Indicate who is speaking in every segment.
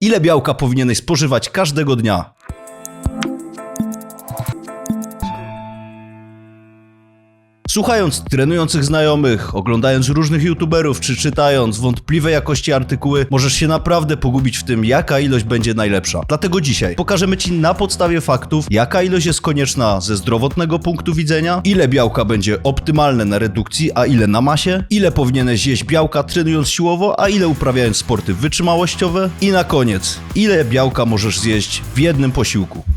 Speaker 1: Ile białka powinieneś spożywać każdego dnia? Słuchając trenujących znajomych, oglądając różnych youtuberów czy czytając wątpliwej jakości artykuły, możesz się naprawdę pogubić w tym, jaka ilość będzie najlepsza. Dlatego dzisiaj pokażemy Ci na podstawie faktów, jaka ilość jest konieczna ze zdrowotnego punktu widzenia, ile białka będzie optymalne na redukcji, a ile na masie, ile powinieneś jeść białka trenując siłowo, a ile uprawiając sporty wytrzymałościowe i na koniec, ile białka możesz zjeść w jednym posiłku.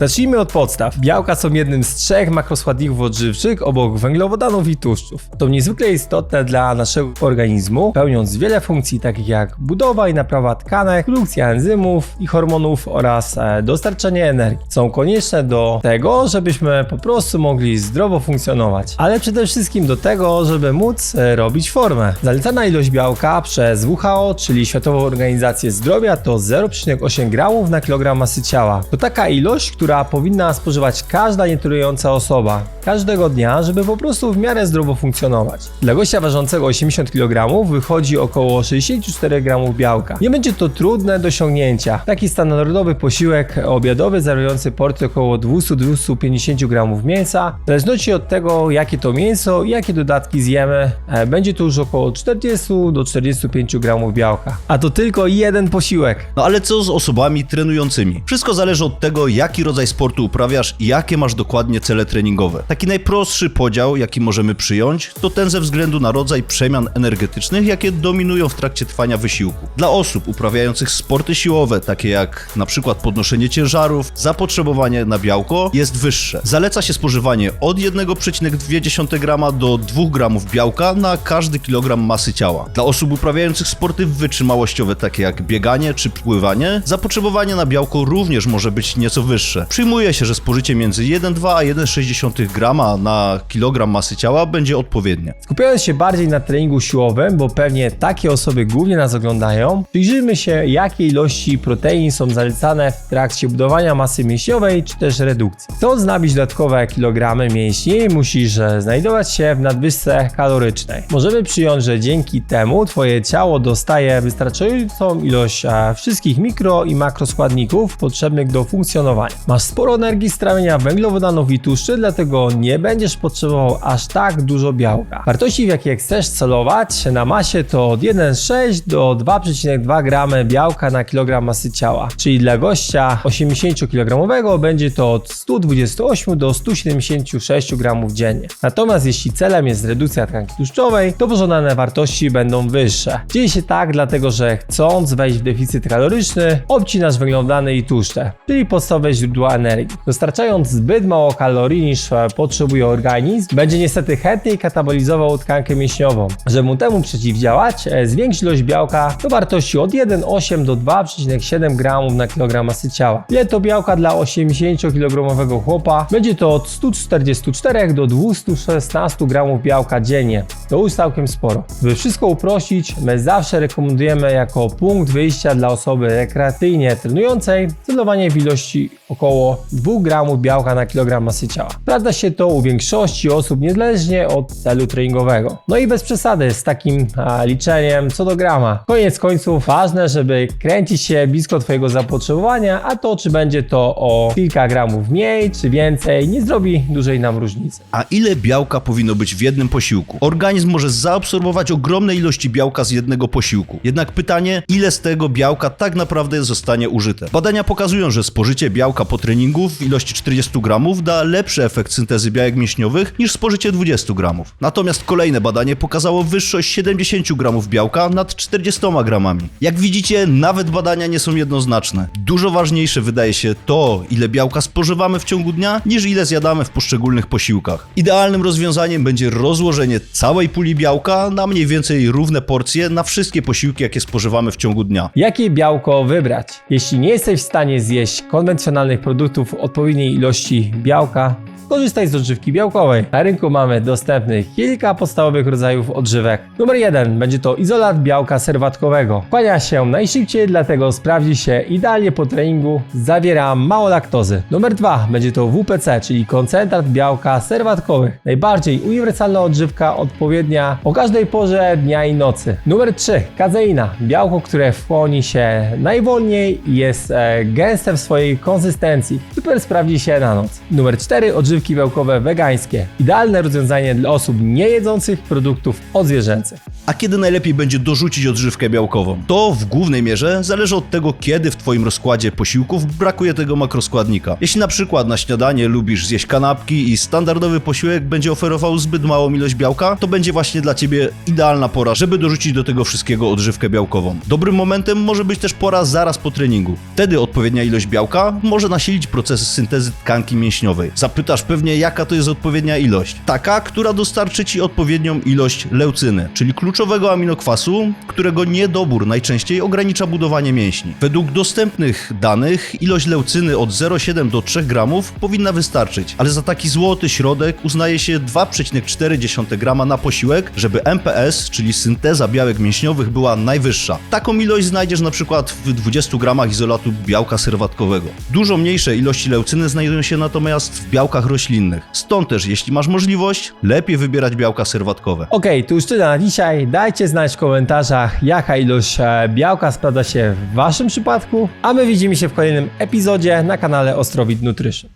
Speaker 2: Zacznijmy od podstaw. Białka są jednym z trzech makroskładników odżywczych obok węglowodanów i tłuszczów. To niezwykle istotne dla naszego organizmu, pełniąc wiele funkcji takich jak budowa i naprawa tkanek, produkcja enzymów i hormonów oraz e, dostarczanie energii. Są konieczne do tego, żebyśmy po prostu mogli zdrowo funkcjonować, ale przede wszystkim do tego, żeby móc e, robić formę. Zalecana ilość białka przez WHO, czyli Światową Organizację Zdrowia to 0,8 gramów na kilogram masy ciała. To taka ilość, która powinna spożywać każda nietrująca osoba każdego dnia, żeby po prostu w miarę zdrowo funkcjonować. Dla gościa ważącego 80 kg wychodzi około 64 gramów białka. Nie będzie to trudne do osiągnięcia. Taki standardowy posiłek obiadowy zawierający porcję około 200-250 gramów mięsa, w zależności od tego jakie to mięso i jakie dodatki zjemy, e, będzie to już około 40 do 45 gramów białka. A to tylko jeden posiłek.
Speaker 1: No ale co z osobami trenującymi? Wszystko zależy od tego, jaki rodzaj sportu uprawiasz i jakie masz dokładnie cele treningowe. Taki najprostszy podział, jaki możemy przyjąć, to ten ze względu na rodzaj przemian energetycznych, jakie dominują w trakcie trwania wysiłku. Dla osób uprawiających sporty siłowe, takie jak na przykład podnoszenie ciężarów, zapotrzebowanie na białko jest wyższe. Zaleca się spożywanie od 1,2 grama do 2 gramów białka na każdy kilogram masy ciała. Dla osób uprawiających sporty wytrzymałościowe, takie jak bieganie czy pływanie, zapotrzebowanie na białko również może być nieco wyższe. Przyjmuje się, że spożycie między 1,2 a 1,6 grama na kilogram masy ciała będzie odpowiednie.
Speaker 2: Skupiając się bardziej na treningu siłowym, bo pewnie takie osoby głównie nas oglądają, przyjrzyjmy się jakie ilości protein są zalecane w trakcie budowania masy mięśniowej czy też redukcji. Chcąc nabić dodatkowe kilogramy mięśni, musisz znajdować się w nadwyżce kalorycznej. Możemy przyjąć, że dzięki temu Twoje ciało dostaje wystarczającą ilość e, wszystkich mikro i makroskładników potrzebnych do funkcjonowania. Masz sporo energii z trawienia węglowodanów i tłuszczy, dlatego nie będziesz potrzebował aż tak dużo białka. Wartości, w jakie chcesz celować na masie to od 1,6 do 2,2 gramy białka na kilogram masy ciała, czyli dla gościa 80 kg będzie to od 128 do 176 gramów dziennie. Natomiast jeśli celem jest redukcja tkanki tłuszczowej, to pożądane wartości będą wyższe. Dzieje się tak dlatego, że chcąc wejść w deficyt kaloryczny, obcinasz węglowodany i tłuszcze, czyli podstawowe źródła energii. Dostarczając zbyt mało kalorii niż e, potrzebuje organizm, będzie niestety chętniej katabolizował tkankę mięśniową. Żeby mu temu przeciwdziałać, e, zwiększ ilość białka do wartości od 1,8 do 2,7 gramów na kilogram masy ciała. Ile to białka dla 80-kilogramowego chłopa? Będzie to od 144 do 216 gramów białka dziennie. To już całkiem sporo. By wszystko uprościć, my zawsze rekomendujemy jako punkt wyjścia dla osoby rekreacyjnie trenującej celowanie w ilości około 2 gramów białka na kilogram masy ciała. Sprawdza się to u większości osób niezależnie od celu treningowego. No i bez przesady z takim a, liczeniem co do grama. Koniec końców ważne, żeby kręcić się blisko Twojego zapotrzebowania, a to czy będzie to o kilka gramów mniej czy więcej nie zrobi dużej nam różnicy.
Speaker 1: A ile białka powinno być w jednym posiłku? Organizm może zaabsorbować ogromne ilości białka z jednego posiłku. Jednak pytanie, ile z tego białka tak naprawdę zostanie użyte? Badania pokazują, że spożycie białka po treningu w ilości 40 gramów da lepszy efekt syntezy białek mięśniowych niż spożycie 20 gramów. Natomiast kolejne badanie pokazało wyższość 70 gramów białka nad 40 gramami. Jak widzicie, nawet badania nie są jednoznaczne. Dużo ważniejsze wydaje się to, ile białka spożywamy w ciągu dnia, niż ile zjadamy w poszczególnych posiłkach. Idealnym rozwiązaniem będzie rozłożenie całej puli białka na mniej więcej równe porcje na wszystkie posiłki, jakie spożywamy w ciągu dnia.
Speaker 2: Jakie białko wybrać? Jeśli nie jesteś w stanie zjeść konwencjonalnych produktów odpowiedniej ilości białka, korzystaj z odżywki białkowej. Na rynku mamy dostępnych kilka podstawowych rodzajów odżywek. Numer jeden będzie to izolat białka serwatkowego. Kłania się najszybciej, dlatego sprawdzi się idealnie po treningu. Zawiera mało laktozy. Numer dwa będzie to WPC, czyli koncentrat białka serwatkowych. Najbardziej uniwersalna odżywka, odpowiednia o każdej porze dnia i nocy. Numer 3. Kazeina. Białko, które wchłoni się najwolniej i jest e, gęste w swojej konsystencji. Super sprawdzi się na noc. Numer 4. Odżywki białkowe wegańskie. Idealne rozwiązanie dla osób nie jedzących produktów odzwierzęcych.
Speaker 1: A kiedy najlepiej będzie dorzucić odżywkę białkową? To w głównej mierze zależy od tego, kiedy w Twoim rozkładzie posiłków brakuje tego makroskładnika. Jeśli na przykład na śniadanie lubisz zjeść kanapki i standardowy posiłek będzie oferował zbyt małą ilość białka, to będzie właśnie dla Ciebie idealna pora, żeby dorzucić do tego wszystkiego odżywkę białkową. Dobrym momentem może być też pora zaraz po treningu. Wtedy odpowiednia ilość białka może nasilić procesy syntezy tkanki mięśniowej. Zapytasz pewnie, jaka to jest odpowiednia ilość? Taka, która dostarczy Ci odpowiednią ilość leucyny, czyli kluczowego aminokwasu, którego niedobór najczęściej ogranicza budowanie mięśni. Według dostępnych danych ilość leucyny od 0,7 do 3 gramów powinna wystarczyć, ale za taki złoty środek uznaje się 2,4 grama na posiłek, żeby MPS, czyli synteza białek mięśniowych była najwyższa. Taką ilość znajdziesz na przykład w 20 gramach izolatu białka serwatkowego. Dużo mniejsze ilości leucyny znajdują się natomiast w białkach roślinnych. Stąd też, jeśli masz możliwość, lepiej wybierać białka serwatkowe.
Speaker 2: Okej, to już tyle na dzisiaj. Dajcie znać w komentarzach, jaka ilość e, białka sprawdza się w Waszym przypadku, a my widzimy się w kolejnym epizodzie na kanale Ostrowid Nutrition.